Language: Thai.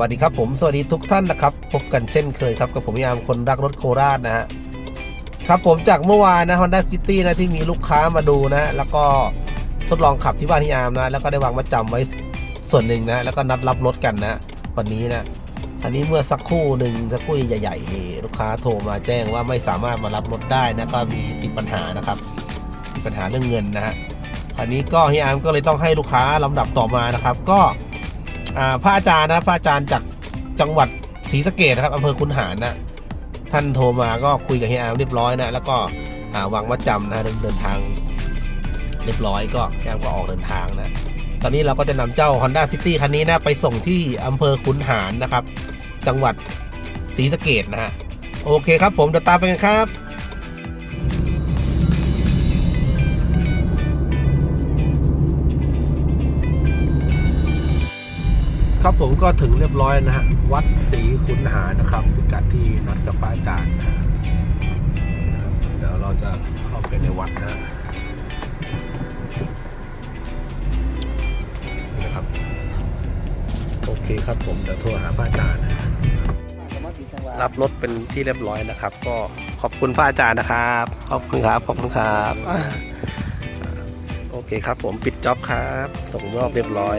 วัสดีครับผมสวัสดีทุกท่านนะครับ พบกันเช่นเคยครับกับผมยามคนรักรถโคราชนะฮะครับผมจากเมื่อวานนะ Honda City นะที่มีลูกค้ามาดูนะ แล้วก็ทดลองขับที่บ้านที่ยามนะ แล้วก็ได้วางมาจำไว้ส่วนหนึ่งนะ แล้วก็นัดรับรถกันนะ วันนี้นะอันนี้เมื่อสักครู่หนึ่งสักครู่ใหญ่ๆนี่ลูกค้าโทรมาแจ้งว่าไม่สามารถมารับรถได้นะก็มีติดปัญหานะครับปัญหาเรื่องเงินนะฮะอันนี้ก็ฮียอาร์มก็เลยต้องให้ลูกค้าลำดับต่อมานะครับ ก็ พระอาจารย์นะพระอาจารย์จากจังหวัดศรีสะเกดนะครับอำเภอคุนหารนะท่านโทรมาก็คุยกับเฮียอาร์มเรียบร้อยนะแล้วก็วางมัดจำนะเดินทางเรียบร้อยก็แกมก็ออกเดินทางนะตอนนี้เราก็จะนำเจ้า Honda City คันนี้นะไปส่งที่อำเภอคุนหารนะครับ จังหวัดศรีสะเกดนะฮะโอเคครับผมเดี๋ยวตามไปกันครับ ครับผมก็ถึงเรียบร้อยนะฮะวัดศรีขุนหานะครับพิกัดที่นัดกับพระอาจารย์นะนะครับเดี๋ยวเราจะเข้าไปในวัดนะฮะนี่นะครับ โอเคครับผมเดี๋ยวโทรหาพระอาจารย์นะรับรถเป็นที่เรียบร้อยนะครับ ก็ขอบคุณพระอาจารย์นะครับ ขอบคุณครับขอบคุณครับโอเคครับผมปิดจ็อบครับส่งมอบเรียบร้อย